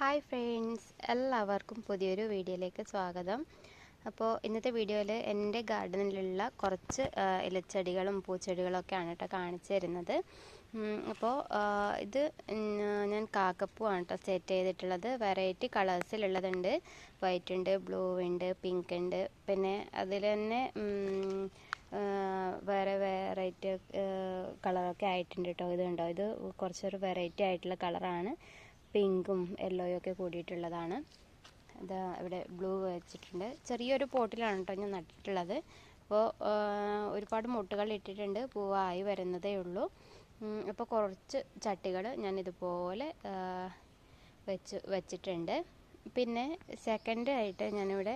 Hi friends എല്ലാവർക്കും പുതിയൊരു വീഡിയോയിലേക്ക് സ്വാഗതം. അപ്പോൾ ഇന്നത്തെ വീഡിയോയിൽ എന്റെ ഗാർഡനിലുള്ള കുറച്ച് ഇലച്ചെടികളും പൂച്ചെടികളൊക്കെയാണ് കേട്ടോ കാണിച്ചു തരുന്നത്. അപ്പോൾ ഇത് ഞാൻ കാക്കപ്പൂവാണ് കേട്ടോ സെറ്റ് ചെയ്തിട്ടുള്ളത്. വെറൈറ്റി കളേഴ്സിലുള്ളതുണ്ട്. വൈറ്റ് ഉണ്ട് ബ്ലൂ ഉണ്ട് പിങ്ക് ഉണ്ട്. പിന്നെ അതിൽ തന്നെ വേറെ വെറൈറ്റി കളറൊക്കെ ആയിട്ടുണ്ട് കേട്ടോ ഇത് കണ്ടോ? ഇത് കുറച്ചൊരു വെറൈറ്റി ആയിട്ടുള്ള കളറാണ്. പിങ്കും യെല്ലോയും ഒക്കെ കൂടിയിട്ടുള്ളതാണ്. ഇത് ഇവിടെ ബ്ലൂ വെച്ചിട്ടുണ്ട്. ചെറിയൊരു പോട്ടിലാണ് കേട്ടോ ഞാൻ നട്ടിട്ടുള്ളത്. അപ്പോൾ ഒരുപാട് മുട്ടുകൾ ഇട്ടിട്ടുണ്ട്. പൂവായി വരുന്നതേ ഉള്ളൂ. അപ്പോൾ കുറച്ച് ചട്ടികൾ ഞാൻ ഇതുപോലെ വെച്ച് വെച്ചിട്ടുണ്ട്. പിന്നെ സെക്കൻഡ് ആയിട്ട് ഞാനിവിടെ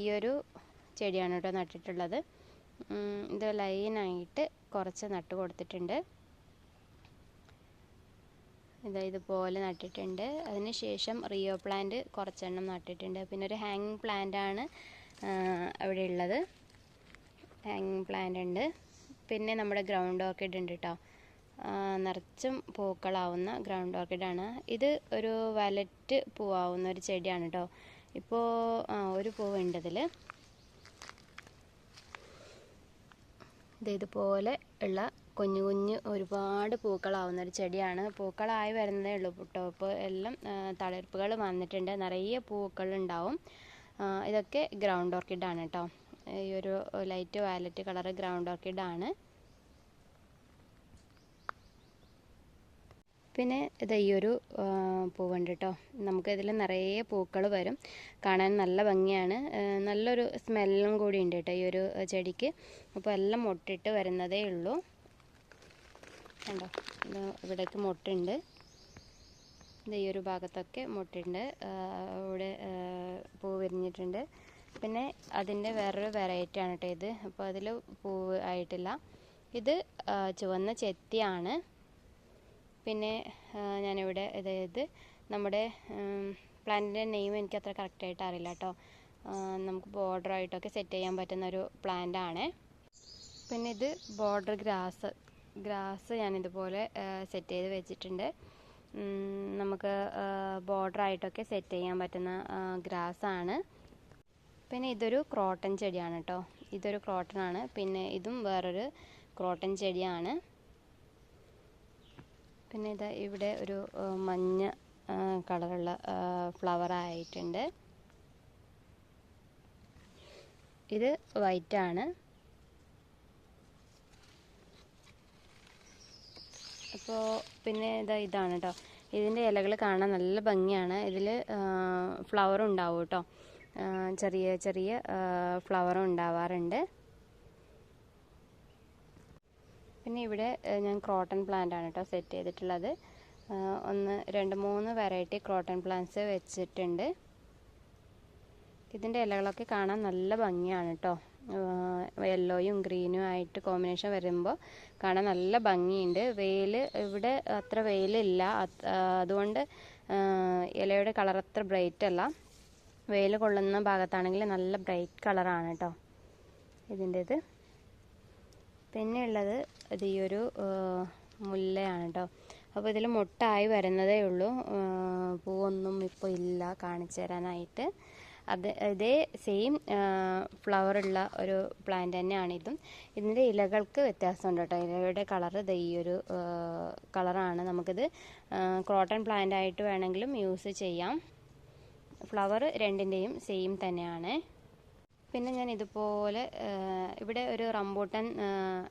ഈ ഒരു ചെടിയാണ് കേട്ടോ നട്ടിട്ടുള്ളത്. ഇത് ലൈനായിട്ട് കുറച്ച് നട്ട് കൊടുത്തിട്ടുണ്ട് ഇത് ഇതുപോലെ നട്ടിട്ടുണ്ട്. അതിനുശേഷം റിയോ പ്ലാന്റ് കുറച്ചെണ്ണം നട്ടിട്ടുണ്ട്. പിന്നെ ഒരു ഹാങ്ങിങ് പ്ലാന്റ് ആണ് അവിടെ ഉള്ളത്. ഹാങ്ങിങ് പ്ലാന്റ് ഉണ്ട്. പിന്നെ നമ്മുടെ ഗ്രൗണ്ട് ഓർക്കിഡ് ഉണ്ട് കേട്ടോ നിറച്ചും പൂക്കളാവുന്ന ഗ്രൗണ്ട് ഓർക്കിഡാണ് ഇത് ഒരു വലറ്റ് പൂവാവുന്ന ഒരു ചെടിയാണ് കേട്ടോ ഇപ്പോൾ ഒരു പൂവുണ്ട് ഇതിൽ ഇത് ഇതുപോലെ ഉള്ള കുഞ്ഞു കുഞ്ഞു ഒരുപാട് പൂക്കളാവുന്ന ഒരു ചെടിയാണ്. പൂക്കളായി വരുന്നതേ ഉള്ളൂ കേട്ടോ. ഇപ്പോൾ എല്ലാം തളിർപ്പുകൾ വന്നിട്ടുണ്ട്. നിറയെ പൂക്കൾ ഉണ്ടാവും ഇതൊക്കെ ഗ്രൗണ്ട് ഓർക്കിഡാണ് കേട്ടോ. ഈ ഒരു ലൈറ്റ് വയലറ്റ് കളർ ഗ്രൗണ്ട് ഓർക്കിഡാണ്. പിന്നെ ഇത് ഈ ഒരു പൂവുണ്ട് കേട്ടോ. നമുക്ക് ഇതിൽ നിറയെ പൂക്കൾ വരും. കാണാൻ നല്ല ഭംഗിയാണ്. നല്ലൊരു സ്മെല്ലും കൂടി ഉണ്ട് കേട്ടോ ഈ ഒരു ചെടിക്ക്. അപ്പോൾ എല്ലാം മുട്ടിട്ട് വരുന്നതേ ഉള്ളൂ. കണ്ടോ? ഇത് ഇവിടേക്ക് മുട്ടുണ്ട്. ഇത് ഈ ഒരു ഭാഗത്തൊക്കെ മുട്ടുണ്ട്. ഇവിടെ പൂ വിരിഞ്ഞിട്ടുണ്ട്. പിന്നെ അതിന്റെ വേറൊരു വെറൈറ്റി ആണ് കേട്ടോ ഇത്. അപ്പോൾ അതിൽ പൂവ് ആയിട്ടില്ല. ഇത് ചുവന്ന ചെത്തിയാണ്. പിന്നെ ഞാനിവിടെ അതായത് നമ്മുടെ പ്ലാന്റിന്റെ നെയിം എനിക്ക് അത്ര കറക്റ്റായിട്ട് അറിയില്ല കേട്ടോ നമുക്ക് ആയിട്ടൊക്കെ സെറ്റ് ചെയ്യാൻ പറ്റുന്ന ഒരു പ്ലാന്റ് ആണ്. പിന്നെ ഇത് ബോർഡർ ഗ്രാസ് ഗ്രാസ് ഞാനിതുപോലെ സെറ്റ് ചെയ്ത് വെച്ചിട്ടുണ്ട്. നമുക്ക് ബോർഡർ ആയിട്ടൊക്കെ സെറ്റ് ചെയ്യാൻ പറ്റുന്ന ഗ്രാസ് ആണ്. പിന്നെ ഇതൊരു ക്രോട്ടൺ ചെടിയാണ് കേട്ടോ ഇതൊരു ക്രോട്ടൺ ആണ്. പിന്നെ ഇതും വേറൊരു ക്രോട്ടൺ ചെടിയാണ്. പിന്നെ ഇത് ഇവിടെ ഒരു മഞ്ഞ കളറുള്ള ഫ്ലവർ ആയിട്ടുണ്ട്. ഇത് വൈറ്റ് അപ്പോൾ പിന്നെ ഇതാ ഇതാണ് കേട്ടോ ഇതിന്റെ ഇലകൾ കാണാൻ നല്ല ഭംഗിയാണ്. ഇതിൽ ഫ്ലവർ ഉണ്ടാവും കേട്ടോ ചെറിയ ചെറിയ ഫ്ലവറും ഉണ്ടാവാറുണ്ട്. പിന്നെ ഇവിടെ ഞാൻ ക്രോട്ടൺ പ്ലാന്റ് ആണ് കേട്ടോ സെറ്റ് ചെയ്തിട്ടുള്ളത്. ഒന്ന് രണ്ട് മൂന്ന് വെറൈറ്റി ക്രോട്ടൺ പ്ലാന്റ്സ് വെച്ചിട്ടുണ്ട്. ഇതിന്റെ ഇലകളൊക്കെ കാണാൻ നല്ല ഭംഗിയാണ് കേട്ടോ യെല്ലോയും ഗ്രീനും ആയിട്ട് കോമ്പിനേഷൻ വരുമ്പോൾ കാണാൻ നല്ല ഭംഗിയുണ്ട്. വെയിൽ ഇവിടെ അത്ര വെയിലില്ല. അതുകൊണ്ട് ഇലയുടെ കളർ അത്ര ബ്രൈറ്റ് അല്ല. വെയിൽ കൊള്ളുന്ന ഭാഗത്താണെങ്കിൽ നല്ല ബ്രൈറ്റ് കളറാണ് കേട്ടോ ഇതിന്റേത്. പിന്നെ ഉള്ളത് ഇത് ഈ ഒരു മുല്ലയാണ് കേട്ടോ അപ്പോൾ ഇതിൽ മുട്ടായി വരുന്നതേ ഉള്ളൂ. പൂവൊന്നും ഇപ്പോൾ ഇല്ല കാണിച്ചു തരാനായിട്ട്. അത് ഇതേ സെയിം ഫ്ലവറുള്ള ഒരു പ്ലാന്റ് തന്നെയാണ് ഇതും. ഇതിന്റെ ഇലകൾക്ക് വ്യത്യാസമുണ്ട് കേട്ടോ. ഇലയുടെ കളർ ഇത് ഈ ഒരു കളറാണ് നമുക്കിത് ക്രോട്ടൺ പ്ലാന്റ് ആയിട്ട് വേണമെങ്കിലും യൂസ് ചെയ്യാം. ഫ്ലവർ രണ്ടിന്റെയും സെയിം തന്നെയാണ്. പിന്നെ ഞാൻ ഇതുപോലെ ഇവിടെ ഒരു റംബൂട്ടൻ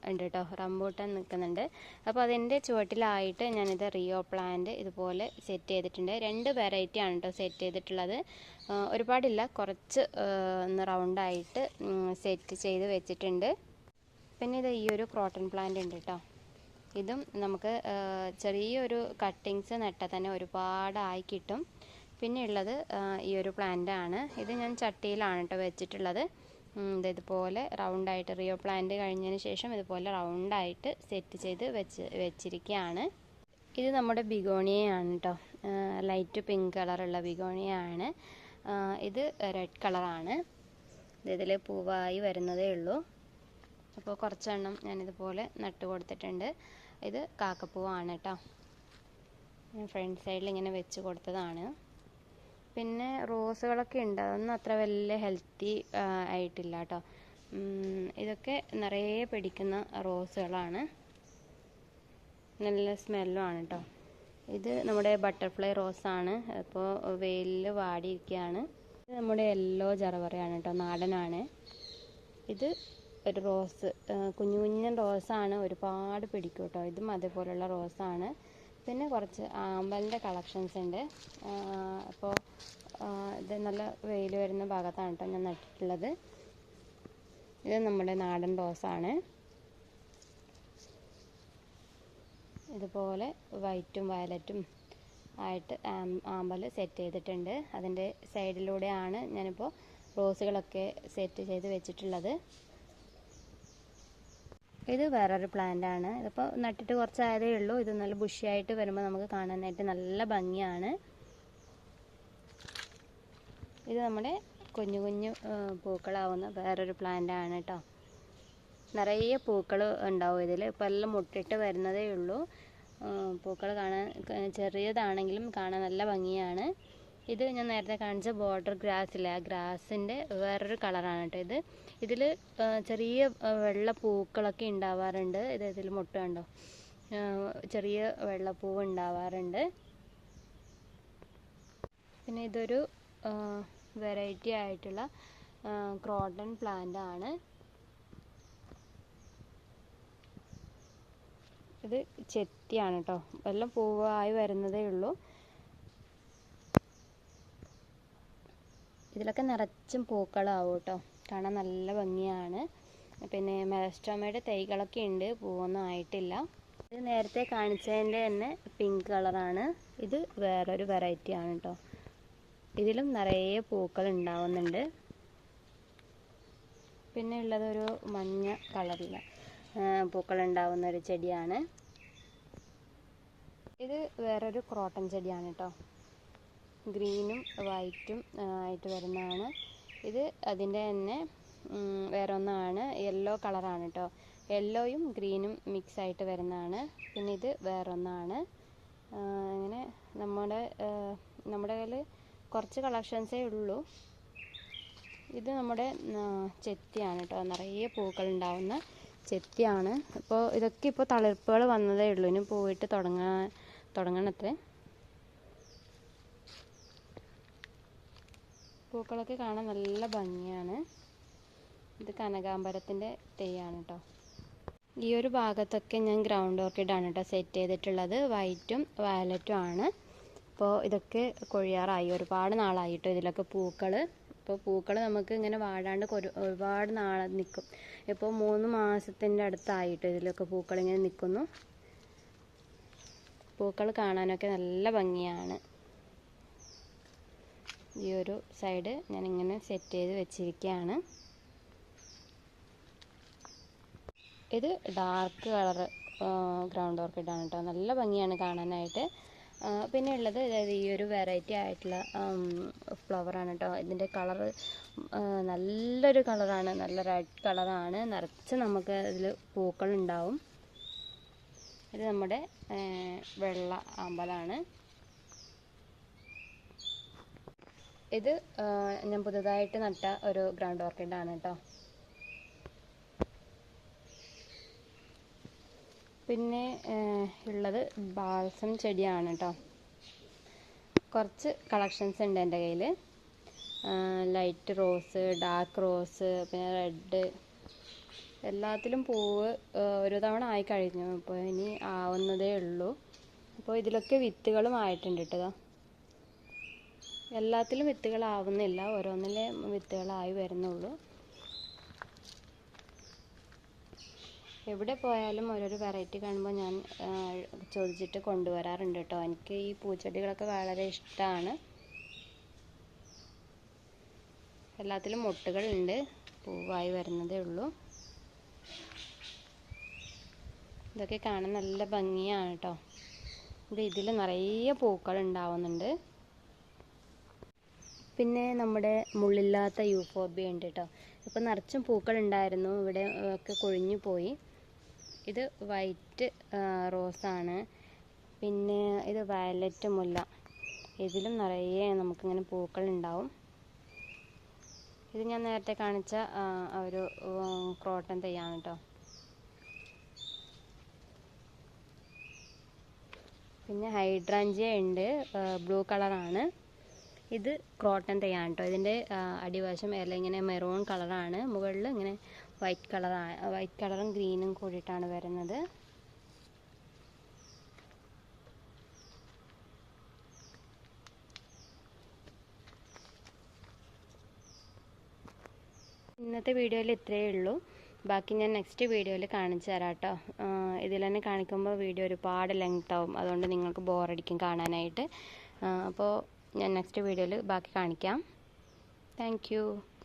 ഉണ്ട് കേട്ടോ റംബൂട്ടൻ നിൽക്കുന്നുണ്ട്. അപ്പോൾ അതിന്റെ ചുവട്ടിലായിട്ട് ഞാനിത് റിയോ പ്ലാന്റ് ഇതുപോലെ സെറ്റ് ചെയ്തിട്ടുണ്ട്. രണ്ട് വെറൈറ്റി ആണ് കേട്ടോ സെറ്റ് ചെയ്തിട്ടുള്ളത്. ഒരുപാടില്ല. കുറച്ച് ഒന്ന് റൗണ്ടായിട്ട് സെറ്റ് ചെയ്ത് വെച്ചിട്ടുണ്ട്. പിന്നെ ഇത് ഈ ഒരു ക്രോട്ടൺ പ്ലാന്റ് ഉണ്ട് കേട്ടോ ഇതും നമുക്ക് ചെറിയൊരു കട്ടിങ്സ് നട്ടാൽ തന്നെ ഒരുപാടായി കിട്ടും. പിന്നെ ഉള്ളത് ഈ ഒരു പ്ലാന്റ് ആണ്. ഇത് ഞാൻ ചട്ടിയിലാണ് കേട്ടോ വെച്ചിട്ടുള്ളത്. ഇതുപോലെ റൗണ്ടായിട്ട് റിയോ പ്ലാന്റ് കഴിഞ്ഞതിന് ശേഷം ഇതുപോലെ റൗണ്ടായിട്ട് സെറ്റ് ചെയ്ത് വെച്ച് വെച്ചിരിക്കുകയാണ് ഇത് നമ്മുടെ ബിഗോണിയയാണ് കേട്ടോ ലൈറ്റ് പിങ്ക് കളറുള്ള ബിഗോണിയാണ് ആണ് ഇത് റെഡ് കളറാണ് ഇത് ഇതിൽ പൂവായി വരുന്നതേ ഉള്ളൂ. അപ്പോൾ കുറച്ചെണ്ണം ഞാനിതുപോലെ നട്ട് കൊടുത്തിട്ടുണ്ട്. ഇത് കാക്കപ്പൂവാണ് കേട്ടോ ഫ്രണ്ട് സൈഡിൽ ഇങ്ങനെ വെച്ച് കൊടുത്തതാണ്. പിന്നെ റോസുകളൊക്കെ ഉണ്ട്. അതൊന്നും അത്ര വലിയ ഹെൽത്തി ആയിട്ടില്ല കേട്ടോ ഇതൊക്കെ നിറയെ പിടിക്കുന്ന റോസുകളാണ്. നല്ല സ്മെല്ലുമാണ് കേട്ടോ ഇത് നമ്മുടെ ബട്ടർഫ്ലൈ റോസാണ് അപ്പോൾ വെയിലിൽ വാടിയിരിക്കുകയാണ് ഇത് നമ്മുടെ യെല്ലോ ജറവറയാണ് കേട്ടോ നാടനാണ്. ഇത് ഒരു റോസ് കുഞ്ഞു കുഞ്ഞൻ റോസാണ് ഒരുപാട് പിടിക്കും കേട്ടോ ഇതും അതേപോലെയുള്ള റോസാണ് പിന്നെ കുറച്ച് ആമ്പലിന്റെ കളക്ഷൻസ് ഉണ്ട്. അപ്പോൾ ഇത് നല്ല വെയിൽ വരുന്ന ഭാഗത്താണ് കേട്ടോ ഞാൻ നട്ടിട്ടുള്ളത്. ഇത് നമ്മുടെ നാടൻ റോസാണ് ഇതുപോലെ വൈറ്റും വയലറ്റും ആയിട്ട് ആമ്പൽ സെറ്റ് ചെയ്തിട്ടുണ്ട്. അതിന്റെ സൈഡിലൂടെയാണ് ഞാനിപ്പോൾ റോസുകളൊക്കെ സെറ്റ് ചെയ്ത് വെച്ചിട്ടുള്ളത്. ഇത് വേറൊരു പ്ലാന്റ് ആണ്. ഇതിപ്പോൾ നട്ടിട്ട് കുറച്ചായതേ ഉള്ളൂ. ഇത് നല്ല ബുഷിയായിട്ട് വരുമ്പോൾ നമുക്ക് കാണാനായിട്ട് നല്ല ഭംഗിയാണ്. ഇത് നമ്മുടെ കുഞ്ഞു കുഞ്ഞു പൂക്കളാവുന്ന വേറൊരു പ്ലാന്റ് ആണ് കേട്ടോ നിറയെ പൂക്കൾ ഉണ്ടാവും ഇതിൽ ഇപ്പോൾ എല്ലാം മുട്ടിട്ട് വരുന്നതേ ഉള്ളൂ. പൂക്കൾ കാണാൻ ചെറിയതാണെങ്കിലും കാണാൻ നല്ല ഭംഗിയാണ്. ഇത് ഞാൻ നേരത്തെ കാണിച്ച ബോർഡർ ഗ്രാസില്ല ആ ഗ്രാസിന്റെ വേറൊരു കളറാണ് കേട്ടോ ഇത്. ഇതിൽ ചെറിയ വെള്ള പൂക്കളൊക്കെ ഉണ്ടാവാറുണ്ട് ഇത് ഇതിൽ മുട്ട കണ്ടോ? ചെറിയ വെള്ളപ്പൂവ് ഉണ്ടാവാറുണ്ട് പിന്നെ ഇതൊരു വെറൈറ്റി ആയിട്ടുള്ള ക്രോട്ടൺ പ്ലാന്റ് ആണ്. ഇത് ചെത്തിയാണ് കേട്ടോ എല്ലാം പൂവായി വരുന്നതേ ഉള്ളൂ. ഇതിലൊക്കെ നിറച്ചും പൂക്കളാവും കേട്ടോ കാണാൻ നല്ല ഭംഗിയാണ്. പിന്നെ മെലസ്റ്റോമയുടെ തൈകളൊക്കെ ഉണ്ട്. പൂവൊന്നും ആയിട്ടില്ല. ഇത് നേരത്തെ കാണിച്ചതിന്റെ തന്നെ പിങ്ക് കളറാണ് ഇത് വേറൊരു വെറൈറ്റി ആണ് കേട്ടോ ഇതിലും നിറയെ പൂക്കൾ ഉണ്ടാവുന്നുണ്ട്. പിന്നെ ഉള്ളതൊരു മഞ്ഞ കളറിൽ പൂക്കൾ ഉണ്ടാവുന്ന ഒരു ചെടിയാണ്. ഇത് വേറൊരു ക്രോട്ടൺ ചെടിയാണ് കേട്ടോ ഗ്രീനും വൈറ്റും ആയിട്ട് വരുന്നതാണ്. ഇത് അതിന്റെ തന്നെ വേറെ ഒന്നാണ് യെല്ലോ കളറാണ് കേട്ടോ യെല്ലോയും ഗ്രീനും മിക്സ് ആയിട്ട് വരുന്നതാണ്. പിന്നെ ഇത് വേറൊന്നാണ്. അങ്ങനെ നമ്മുടെ നമ്മുടെ കയ്യിൽ കുറച്ച് കളക്ഷൻസേ ഉള്ളൂ. ഇത് നമ്മുടെ ചെത്തിയാണ് കേട്ടോ നിറയെ പൂക്കൾ ഉണ്ടാവുന്ന ചെത്തിയാണ്. അപ്പോൾ ഇതൊക്കെ ഇപ്പോൾ തളിർപ്പുകൾ വന്നതേ ഉള്ളൂ. ഇനി പോയിട്ട് തുടങ്ങാൻ തുടങ്ങണത്രേ. പൂക്കളൊക്കെ കാണാൻ നല്ല ഭംഗിയാണ്. ഇത് കനകാമ്പരത്തിന്റെ തെയ്യാണ് കേട്ടോ ഈ ഒരു ഭാഗത്തൊക്കെ ഞാൻ ഗ്രൗണ്ട് ഓർക്കിഡാണ് കേട്ടോ സെറ്റ് ചെയ്തിട്ടുള്ളത്. വൈറ്റും വയലറ്റും ആണ്. അപ്പോൾ ഇതൊക്കെ കൊഴിയാറായി. ഒരുപാട് നാളായി നാളായിട്ടോ ഇതിലൊക്കെ പൂക്കൾ ഇപ്പോൾ പൂക്കൾ നമുക്ക് ഇങ്ങനെ വാടാണ്ട് ഒരു ഒരുപാട് നാൾ നിൽക്കും ഇപ്പോൾ മൂന്ന് മാസത്തിന്റെ അടുത്തായിട്ട് ഇതിലൊക്കെ പൂക്കൾ ഇങ്ങനെ നിൽക്കുന്നു പൂക്കൾ കാണാനൊക്കെ നല്ല ഭംഗിയാണ്. ഈ ഒരു സൈഡ് ഞാനിങ്ങനെ സെറ്റ് ചെയ്ത് വെച്ചിരിക്കുകയാണ് ഇത് ഡാർക്ക് കളർ ഗ്രൗണ്ട് ഓർക്കിഡാണ് കേട്ടോ. നല്ല ഭംഗിയാണ് കാണാനായിട്ട്. പിന്നെ ഉള്ളത് അതായത് ഈ ഒരു വെറൈറ്റി ആയിട്ടുള്ള ഫ്ലവറാണ് കേട്ടോ. ഇതിന്റെ കളർ നല്ലൊരു കളറാണ്. നല്ല റെഡ് കളറാണ്. നിറച്ച് നമുക്ക് ഇതിൽ പൂക്കളുണ്ടാവും. ഇത് നമ്മുടെ വെള്ള അമ്പലാണ് ഇത് ഞാൻ പുതുതായിട്ട് നട്ട ഒരു ഗ്രൗണ്ട് ഓർക്കിഡാണ് കേട്ടോ പിന്നെ ഉള്ളത് ബാൾസം ചെടിയാണ് കേട്ടോ കുറച്ച് കളക്ഷൻസ് ഉണ്ട് എന്റെ കയ്യിൽ. ലൈറ്റ് റോസ് ഡാർക്ക് റോസ് പിന്നെ റെഡ്. എല്ലാത്തിലും പൂവ് ഒരു തവണ ആയി കഴിഞ്ഞു. അപ്പോൾ ഇനി ആവുന്നതേ ഉള്ളൂ. അപ്പോൾ ഇതിലൊക്കെ വിത്തുകളും ആയിട്ടുണ്ട് കേട്ടോ എല്ലാത്തിലും വിത്തുകളാവുന്നില്ല. ഓരോന്നിലെ വിത്തുകളായി വരുന്നുള്ളൂ. എവിടെ പോയാലും ഓരോരോ വെറൈറ്റി കാണുമ്പോൾ ഞാൻ ചോദിച്ചിട്ട് കൊണ്ടുവരാറുണ്ട് കേട്ടോ എനിക്ക് ഈ പൂച്ചെടികളൊക്കെ വളരെ ഇഷ്ടമാണ് എല്ലാത്തിലും മുട്ടുകളുണ്ട്. പൂവായി വരുന്നതേ ഉള്ളൂ. ഇതൊക്കെ കാണാൻ നല്ല ഭംഗിയാണ് കേട്ടോ ഇത് ഇതിൽ നിറയെ പൂക്കൾ ഉണ്ടാവുന്നുണ്ട്. പിന്നെ നമ്മുടെ മുള്ളില്ലാത്ത യൂഫോബിയ ഉണ്ട് കേട്ടോ ഇപ്പോൾ നിറച്ചും പൂക്കൾ ഉണ്ടായിരുന്നു. ഇവിടെ ഒക്കെ കൊഴിഞ്ഞു പോയി. ഇത് വൈറ്റ് റോസാണ് പിന്നെ ഇത് വയലറ്റ് മുല്ല. ഇതിലും നിറയെ നമുക്കിങ്ങനെ പൂക്കൾ ഉണ്ടാവും. ഇത് ഞാൻ നേരത്തെ കാണിച്ച ഒരു ക്രോട്ടൻ തെയ്യാണ് കേട്ടോ പിന്നെ ഹൈഡ്രാഞ്ചിയ ഉണ്ട് ബ്ലൂ കളറാണ്. ഇത് ക്രോട്ടൻ തയ്യാണ് കേട്ടോ ഇതിന്റെ അടിവശം ഇല ഇങ്ങനെ മെറൂൺ കളറാണ് മുകളിൽ ഇങ്ങനെ വൈറ്റ് കളറാണ് വൈറ്റ് കളറും ഗ്രീനും കൂടിയിട്ടാണ് വരുന്നത്. ഇന്നത്തെ വീഡിയോയിൽ ഇത്രയേ ഉള്ളൂ. ബാക്കി ഞാൻ നെക്സ്റ്റ് വീഡിയോയിൽ കാണിച്ചു തരാം കേട്ടോ ഇതിൽ തന്നെ കാണിക്കുമ്പോൾ വീഡിയോ ഒരുപാട് ലെങ്ത് ആവും. അതുകൊണ്ട് നിങ്ങൾക്ക് ബോറടിക്കും കാണാനായിട്ട്. അപ്പോൾ ഞാൻ നെക്സ്റ്റ് വീഡിയോയിൽ ബാക്കി കാണിക്കാം. താങ്ക്